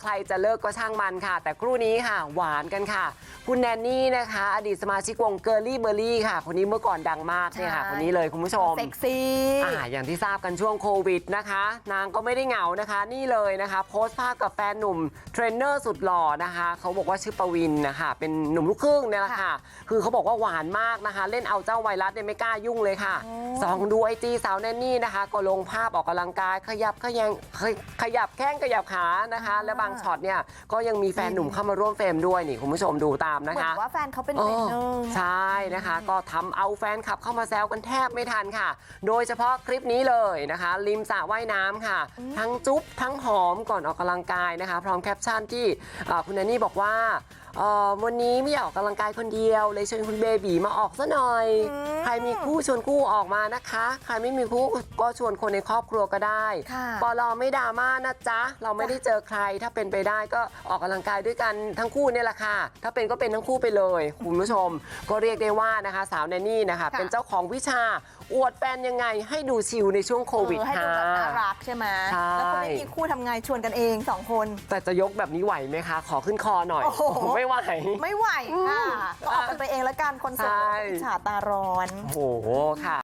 ใครจะเลิกก็ช่างมันค่ะ แต่ครู่นี้ค่ะ หวานกันค่ะ คุณแนนนี่นะคะ อดีตสมาชิกวงเกอร์ลี่เบอร์รี่ค่ะ คนนี้เมื่อก่อนดังมากเนี่ยค่ะใช่คนนี้เลยคุณผู้ชมเซ็กซี่อ่าอย่างที่ทราบกันช่วงโควิดนะคะ นางก็ไม่ได้เหงานะคะ นี่เลยนะคะ โพสต์ภาพกับแฟนหนุ่มเทรนเนอร์สุดหล่อนะคะ เขาบอกว่าชื่อปวินนะคะ เป็นหนุ่มลูกครึ่งเนี่ยแหละค่ะ คือเขาบอกว่าหวานมากนะคะ เล่นเอาเจ้าไวรัสเนี่ยไม่กล้ายุ่งเลยค่ะโอ้สองดูไอจีสาวแนนนี่นะคะ ก็ลงภาพออกกำลังกายขยับขยังขยขยับแข้งขยับขานะคะ และบางช็อตเนี่ยก็ยังมีแฟนหนุ่มเข้ามาร่วมเฟรมด้วยนี่คุณผู้ชมดูตามเหนะมือนคะว่าแฟนเขาเป็นเทรนเนอร์ ใช่นะคะ ก็ทำเอาแฟนคลับเข้ามาแซวกันแทบไม่ทันค่ะ โดยเฉพาะคลิปนี้เลยนะคะ ริมสระว่ายน้ำค่ะ ทั้งจุ๊บทั้งหอมก่อนออกกำลังกายนะคะ พร้อมแคปชั่นที่เอ่อคุณแนนนี่บอกว่า เอ่อวันนี้ไม่อยากออกกำลังกายคนเดียว เลยเชิญคุณเบบีมาออกซะหน่อย อืมใครมีคู่ชวนคู่ออกมานะคะ ใครไม่มีคู่ก็ชวนคนในครอบครัวก็ได้ค่ะปอลอไม่ดราม่านะจ๊ะ เราไม่ได้เจอใคร ถ้าเป็นไปได้ก็ออกกำลังกายด้วยกันทั้งคู่เนี่ยแหละค่ะ ถ้าเป็นก็เป็นทั้งคู่ไปเลย คุณผู้ชม ก็เรียกได้ว่านะคะ สาวแนนนี่นะคะค่ะเป็นเจ้าของวิชาอวดแฟนยังไงให้ดูชิลในช่วงโควิดเออให้ดูค่ะ แบบน่ารักใช่ไหมใช่ แล้วคนไม่มีคู่ทำไงชวนกันเองสองคน แต่จะยกแบบนี้ไหวไหมคะ ขอขึ้นคอหน่อยโอ้โห ไม่ไหว ไม่ไหวค่ะ ก็ออกกันไปเองแล้วกันคนโสดใช่ อิจฉาตาร้อน โอ้โหค่ะ